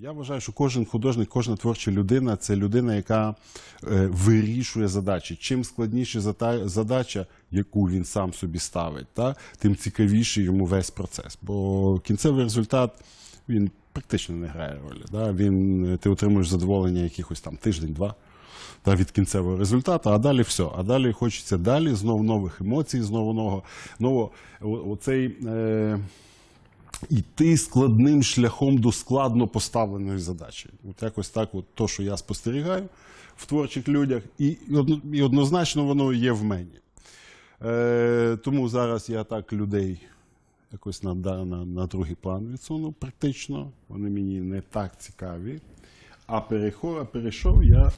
Я вважаю, що кожен художник, кожна творча людина це людина, яка е, вирішує задачі. Чим складніша задача, яку він сам собі ставить, та, тим цікавіший йому весь процес. Бо кінцевий результат він практично не грає ролі. Да? Він, е, ти отримуєш задоволення якихось там тиждень-два та, від кінцевого результату, а далі все. А далі хочеться далі, знову нових емоцій, знову нового. нового оцей, е, іти складним шляхом до складно поставленої задачі. От якось так, от то, що я спостерігаю в творчих людях, і, і однозначно воно є в мені. Е, тому зараз я так людей якось на, на, на другий план відсунув практично. Вони мені не так цікаві. А переход, перейшов я.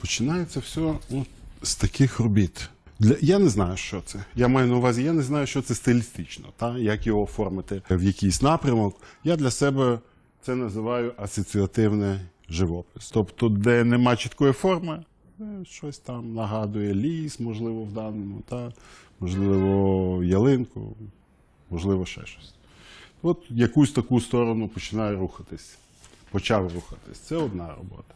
Починається все ну, з таких робіт. Для, я не знаю, що це. Я маю на увазі, я не знаю, що це стилістично, та? як його оформити в якийсь напрямок. Я для себе це називаю асоціативний живопис. Тобто, де нема чіткої форми, е, щось там нагадує ліс, можливо, в даному, та? можливо, ялинку, можливо, ще щось. От якусь таку сторону починаю рухатись. Почав рухатись. Це одна робота.